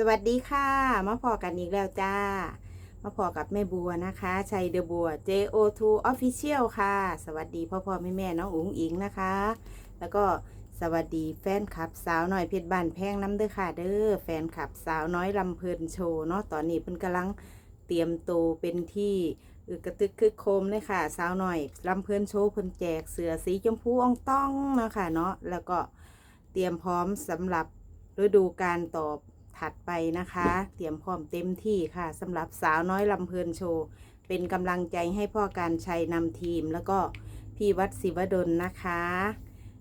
สวัสดีค่ะ มาพอกันอีกแล้วจ้า มาพอกับแม่บัวนะคะชัยเดอะบัว JO2 Official ค่ะ สวัสดีพ่อพ่อแม่แม่น้องอุ๋งอิงนะคะ แล้วก็สวัสดีแฟนคลับสาวน้อยเพชรบ้านแพงน้ำเด้อค่ะเด้อแฟนคลับสาวน้อยลำเพลินโชว์เนาะตอนนี้เพิ่นกำลังเตรียมตัวเป็นที่อึกระตึกคึกโคมเลยค่ะ สาวน้อยลำเพลินโชว์เพิ่นแจกเสือสีชมพูอ่องต้องนะค่ะเนาะแล้วก็เตรียมพร้อมสำหรับฤดูการต่อ ถัดไปนะคะ เตรียมพร้อมเต็มที่ค่ะสำหรับสาวน้อยลำเพลินโชว์ เป็นกำลังใจให้พ่อการชัยนำทีม แล้วก็พี่วัดศิวดลนะคะ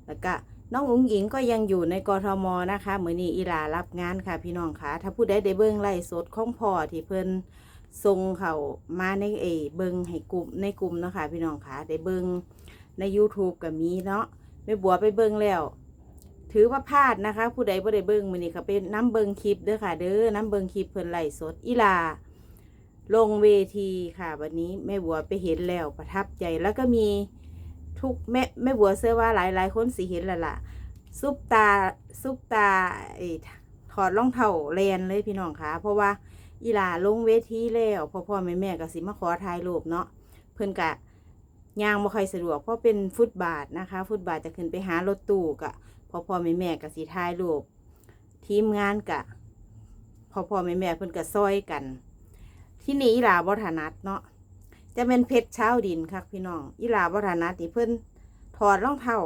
แล้วก็น้องอุ๋งหญิงก็ยังอยู่ในกทมนะคะเหมือนนี้อีหลารับงานค่ะพี่น้องค่ะ ถ้าผู้ใดได้เบิ้งไล่สดของพ่อที่เพิ่นทรงเขามาในเอเบิ้งให้กลุ่มในกลุ่มเนาะคะพี่น้องค่ะได้เบิ้งใน YouTube ก็มีเนาะไม่บัวไปเบิ้งแล้ว ถือว่าพลาดนะคะ ผู้ใดบ่ได้เบิ้งมื้อนี้ก็เป็นน้ำเบิ้งคลิปเด้อค่ะ เด้อน้ำเบิ้งคลิปเพิ่นไล่สดอีหลา ลงเวทีค่ะ วันนี้แม่บัวไปเห็นแล้วประทับใจแล้วก็มีทุกแม่แม่บัวเชื่อว่าหลายหลายคนสิเห็นแล้วล่ะซุปตาซุปตาไอ้ถอดรองเท้าแลนเลยพี่น้องคะเพราะว่าอีหลาลงเวทีแล้วพ่อพ่อแม่แม่ก็สิมาขอถ่ายรูปเนาะเพิ่นกะ ย่างบ่ค่อยสะดวกเพราะเป็นฟุตบาทนะคะ ฟุตบาทจะขึ้นไปหารถตู้กะพ่อพ่อแม่แม่ก็สิถ่ายรูปทีมงานกะพ่อพ่อแม่แม่เพิ่นก็ซอยกัน ที่นี่อีหลาบ่ถนัดเนาะจะเป็นเพชรเช้าดินครับพี่น้องอีหลาบ่ถนัดที่เพิ่นถอดรองเท้า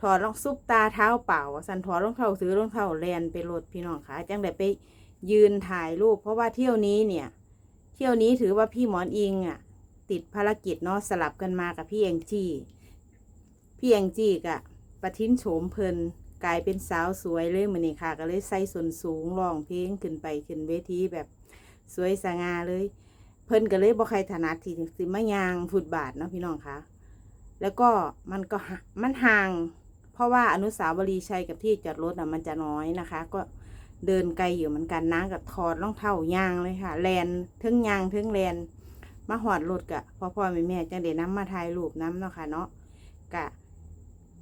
ถอดรองซุปตาเท้าเปล่า สันถอดรองเท้าซื้อรองเท้าแลนไปรถพี่น้องค่ะจังได้ไปยืนถ่ายรูป เพราะว่าเที่ยวนี้เนี่ย เที่ยวนี้ถือว่าพี่หมอนอิงอะ ติดภารกิจเนาะสลับกันมากับพี่เองจี้พี่เองจี้กะประทินโฉมเพลินกลายเป็นสาวสวยเลยมือนี่ค่ะ ก็เลยใส่ส่วนสูงร้องเพลงขึ้นไปขึ้นเวทีแบบสวยสง่าเลย เพิ่นก็เลยบ่ใครถนัดที่สิมายางฟุตบาทเนาะพี่น้องคะแล้วก็มันก็มันห่าง เพราะว่าอนุสาวรีย์ชัยกับที่จอดรถอะมันจะน้อยนะคะ ก็เดินไกลอยู่เหมือนกันนะกับถอดรองเท้ายางเลยค่ะแลนทึงยางทึงแลน มาหอดรถกะพ่อพ่อแม่แม่จังเด็น้ำมาถ่ายรูปน้ำเนาะค่ะเนาะกะ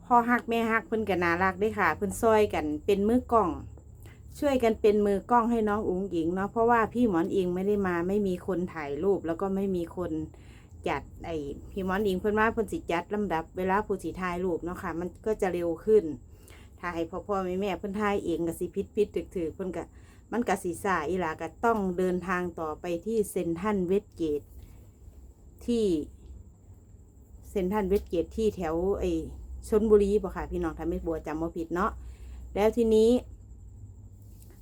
พ่อฮักแม่ฮักเพิ่นก็น่ารักเด้วยค่ะ เพิ่นซอยกันเป็นมือกล้อง ช่วยกันเป็นมือกล้องให้น้องอุ๋งอิงเนาะเพราะว่าพี่หมอนอิงไม่ได้มาไม่มีคนถ่ายรูปแล้วก็ไม่มีคนจัดไอพี่หมอนอิงเพิ่นว่าเพิ่นสิจัดลำดับเวลาผู้สิถ่ายรูปเนาะค่ะ มันก็จะเร็วขึ้นถ่ายพ่อพ่อแม่แม่เพิ่นถ่ายเองก็สิพิษพิษถึกถึกเพิ่นก็มันก็สิสาอีหลาก็ต้องเดินทางต่อไปที่เซนทันเวสเกต ที่เซนทันเวสเกตที่แถวไอชนบุรีป่ะค่ะ พี่น้องทำไม่บัวจำบ่ผิดเนาะแล้วทีนี้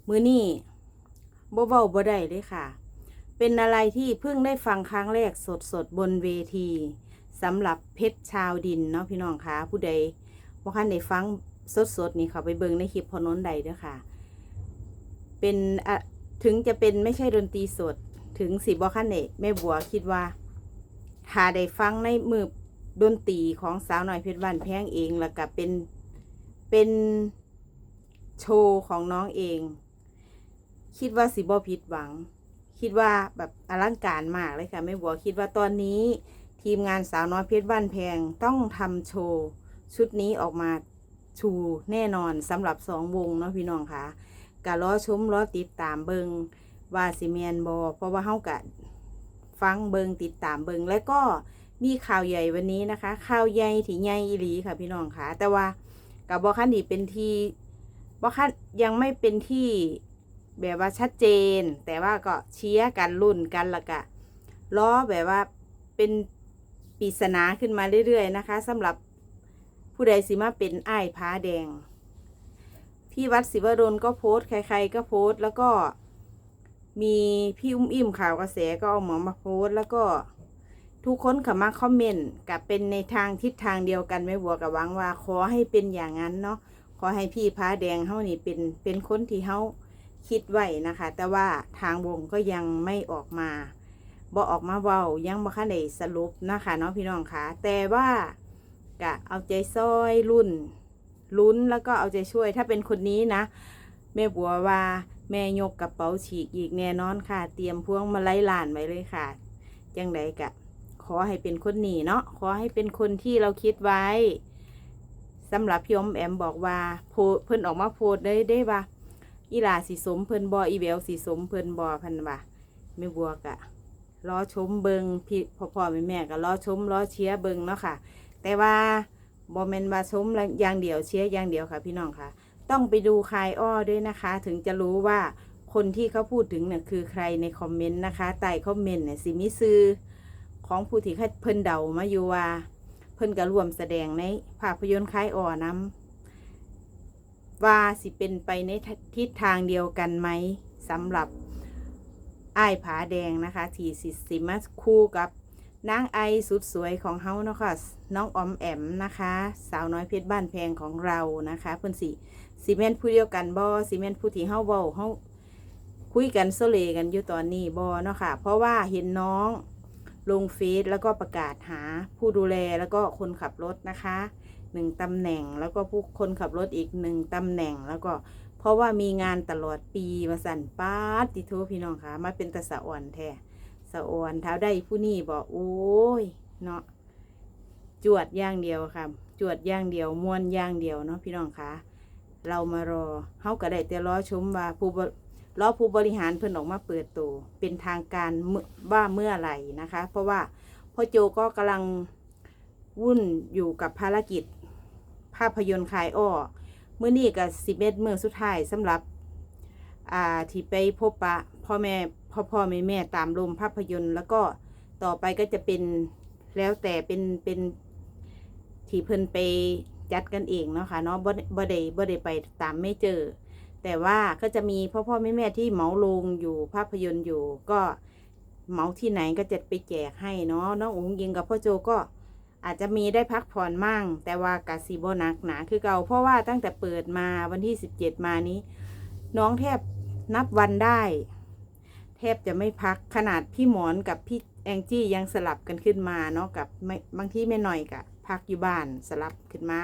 มือนี่บ่เบาบ่ได้เลยค่ะ เป็นอะไรที่เพิ่งได้ฟังครั้งแรกสดสดๆบนเวทีสำหรับเพชรชาวดินเนาะพี่น้องคะผู้ใดบ่คันได้ฟังสดสดๆนี่เขาไปเบิงในคลิปพอนนใดเด้อค่ะ เป็นอะถึงจะเป็นไม่ใช่ดนตรีสด ถึงสิบ่คันเนแม่บัวคิดว่า ถ้าได้ฟังในมือดนตรีของสาวหน่อยเพชรบ้านแพงเองแล้วก็เป็นเป็นโชว์ของน้องเอง คิดว่าสิบอผิดหวัง คิดว่าแบบอลังการมากเลยค่ะไม่บัวคิดว่าตอนนี้ ทีมงานสาวน้อยเพชรบ้านแพงต้องทำโชว์ชุดนี้ออกมาชูแน่นอนสำหรับสองวงเนาะพี่น้องค่ะกะล้อชมล้อติดตามเบิงว่าสิเมียนบอเพราะว่าเฮากะ ฟังเบิงติดตามเบิงแล้วก็มีข่าวใหญ่วันนี้นะคะ ข่าวใหญ่ที่ใหญ่อีหลีค่ะพี่น้องค่ะ แต่ว่ากับบอคันดีเป็นที่ว่าคันยังไม่เป็นที่แบบว่าชัดเจน แต่ว่าก็เชียร์กันรุ่นกันละกะล้อแบบว่าเป็นปริศนาขึ้นมาเรื่อยๆนะคะสำหรับผู้ใดสิมาเป็นอ้ายพ้าแดง พี่วัดศิวดลก็โพสต์ใครๆก็โพสต์แล้วก็ มีพี่อุ้มอิ่มข่าวกระแสก็เอาหมอมาโพสแล้วก็ทุกคนเข้ามาคอมเมนต์กับเป็นในทางทิศทางเดียวกันไม่บัวกับหวังว่า ขอให้เป็นอย่างนั้นเนาะขอให้พี่พ้าแดงเฮานี่เป็นเป็นคนที่เฮาคิดไว้นะคะ แต่ว่าทางวงก็ยังไม่ออกมาบ่ออกมาเว้ายังบ่คันได้สรุปนะคะเนาะพี่น้องคะแต่ว่ากะเอาใจซอยรุ่นลุ้นแล้วก็เอาใจช่วยถ้าเป็นคนนี้นะแม่บัวว่า แม่ยกกระเป๋าฉีกอีกแน่นอนค่ะ เตรียมพวงมาไล่ลานไว้เลยค่ะ จังไดกะ ขอให้เป็นคนหนีเนาะขอให้เป็นคนที่เราคิดไว้สำหรับพี่อมแอมบอกว่าโพเพิ่นออกมาโพสต์ได้ได้ว่าอีหลาสิสมเพิ่นบออีเวลสิสมเพิ่นบอพันว่าแม่บวกอะรอชมเบิงพี่พ่อพ่อแม่แม่ก็รอชมรอเชียเบิงเนาะค่ะ แต่ว่าบอแมนมาชมอย่างเดียวเชียอย่างเดียวค่ะ พี่น้องค่ะ ต้องไปดูคายอ้อด้วยนะคะ ถึงจะรู้ว่าคนที่เขาพูดถึงเนี่ยคือใครในคอมเมนต์นะคะใต้คอมเมนต์เนี่ยสิมิซือของผู้ที่เขาเพิ่นเดามาอยู่ว่า เพิ่นก็ร่วมแสดงในภาพยนตร์คายอ้อนํว่าสิเป็นไปในทิศทางเดียวกันไหมสำหรับอ้ายผาแดงนะคะ ที่สิสิมาคู่กับ นางไอสุดสวยของเฮาเนาะค่ะน้องออมแอมนะคะ สาวน้อยเพชรบ้านแพงของเรานะคะเพิ่อนสิซีเมนผู้เดียวกันบอซีเมนผู้ที่เฮาเว้าเฮาคุยกันโซเลกันอยู่ตอนนี้บอเนาะค่ะ เพราะว่าเห็นน้องลงเฟซแล้วก็ประกาศหาผู้ดูแลแล้วก็คนขับรถนะคะหนึ่งตำแหน่งแล้วก็ผู้คนขับรถอีกหนึ่งตำแหน่งแล้วก็เพราะว่ามีงานตลอดปีมาสั่นป้าติโทพี่น้องค่ะมาเป็นตะสะอ่อนแท้ สะอ่อนเท้าได้ผู้นี่บอกโอ้ยเนาะจวดย่างเดียวค่ะ จวดย่างเดียวมวนย่างเดียวเนาะพี่น้องคะเรามารอเฮาก็ได้แต่รอชมว่าผู้บรอผู้บริหารเพิ่นออกมาเปิดตัวเป็นทางการว่าเมื่อไหร่นะคะ เพราะว่าพ่อโจก็กำลังวุ่นอยู่กับภารกิจ ภาพยนตร์ขายอ้อเมื่อนี้กับสิบเอ็ดเมื่อสุดท้ายสำหรับ อ่าที่ไปพบปะพ่อแม่ พ่อพ่อแม่แม่ตามโรงภาพยนตร์ แล้วก็ต่อไปก็จะเป็นแล้วแต่เป็นเป็นที่เพิ่นไปจัดกันเองเนาะค่ะเนาะบ่บ่ได้บ่ได้ไปตามไม่เจอ แต่ว่าก็จะมีพ่อพ่อแม่แม่ที่เหมาโรงอยู่ภาพยนตร์อยู่ก็เหมาที่ไหนก็จะไปแจกให้เนาะน้องอุ๋งยิงกับพ่อโจก็อาจจะมีได้พักผ่อนมั่ง แต่ว่ากาซีโบนักหนาคือเก่าเพราะว่าตั้งแต่เปิดมาวันที่สิบเจ็ดมานี้ น้องแทบนับวันได้ ทบจะไม่พักขนาดพี่หมอนกับพี่แองจี้ยังสลับกันขึ้นมาเนาะกับไม่บางที่ไม่หน่อยกับพักอยู่บ้านสลับขึ้นมา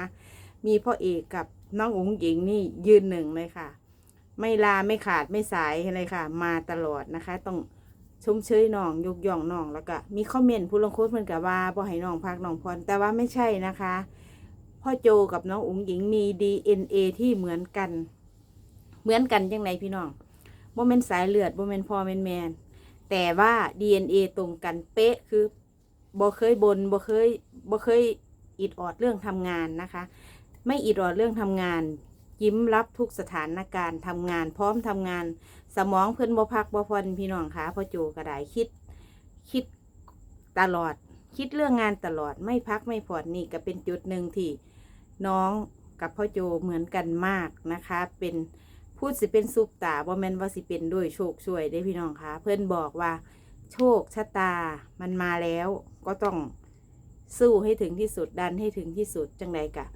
มีพ่อเอกกับน้องอุ๋งหญิงนี่ยืนหนึ่งเลยค่ะ ไม่ลาไม่ขาดไม่สายเลยค่ะ มาตลอดนะคะ ต้องชมเชยน้องยกย่องน้องแล้วก็มีคอมเมนต์ผู้ลงโค้ดเพิ่นกับว่าบ่ให้น้องพักน้องพรแต่ว่าไม่ใช่นะคะ พ่อโจกับน้องอุ๋งหญิงมี DNA ที่เหมือนกัน เหมือนกันยังไงพี่น้อง โมเมนสายเลือดโมเมนพ่อแมนแมนแต่ว่า DNA ตรงกันเป๊ะคือบ่เคยบนบ่เคยบ่เคยอิดออดเรื่องทำงานนะคะ ไม่อิดออดเรื่องทำงาน ยิ้มรับทุกสถานการณ์ทำงาน พร้อมทำงาน สมองเพิ่อนบ่พักบ่พอนพี่น้องคะพ่อโจก็ไดคิด คิดตลอด คิดเรื่องงานตลอดไม่พักไม่ผ่อนนี่ก็เป็นจุดหนึ่งที่น้องกับพ่อโจเหมือนกันมากนะคะ เป็น พูดสิเป็นซุปตาบ่แม่นว่าสิเป็นด้วยโชคช่วยได้พี่น้องคะเพื่อนบอกว่า โชคชะตามันมาแล้วก็ต้องสู้ให้ถึงที่สุดดันให้ถึงที่สุดจังใดกะ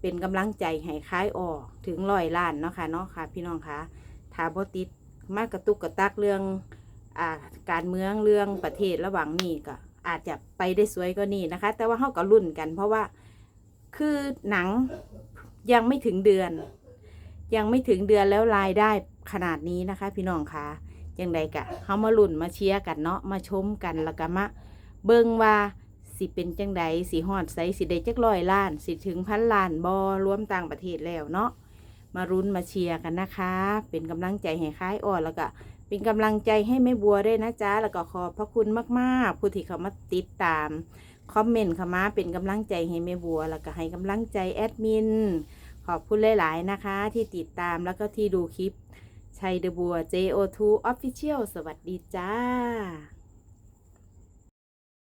เป็นกำลังใจให้คล้ายออกถึงร้อยล้านเนาะค่ะเนาะค่ะ พี่น้องคะถาบ่ติดมากกระตุกกระตักเรื่องอาการเมืองเรื่องประเทศระหว่างนี้ก็อาจจะไปได้สวยก็นี่นะคะ แต่ว่าเขาก็รุ่นกัน เพราะว่าคือหนังยังไม่ถึงเดือน ยังไม่ถึงเดือนแล้วรายได้ขนาดนี้นะคะ พี่น้องคะยังใดกะเขามาลุ่นมาเชียร์กันเนาะมาชมกันแล้วก็มาเบิ่งว่าสิเป็นจังใดสิฮอดไสสิได้จักร้อยล้าน สิถึงพันล้านบอรวมต่างประเทศแล้วเนาะมารุ้นมาเชียร์กันนะคะ เป็นกำลังใจให้ค้ายอ่อนแล้วก็เป็นกำลังใจให้แม่บัวด้วยนะจ๊ะแล้วก็ขอบพระคุณมากๆ ผู้ที่เขามาติดตามคอมเมนต์เขามาเป็นกำลังใจให้แม่บัว แล้วก็ให้กำลังใจแอดมิน อบคุณหลาย ๆ นะคะ ที่ติดตามแล้วก็ที่ดูคลิปชัยเดบัว JO2 Official สวัสดีจ้า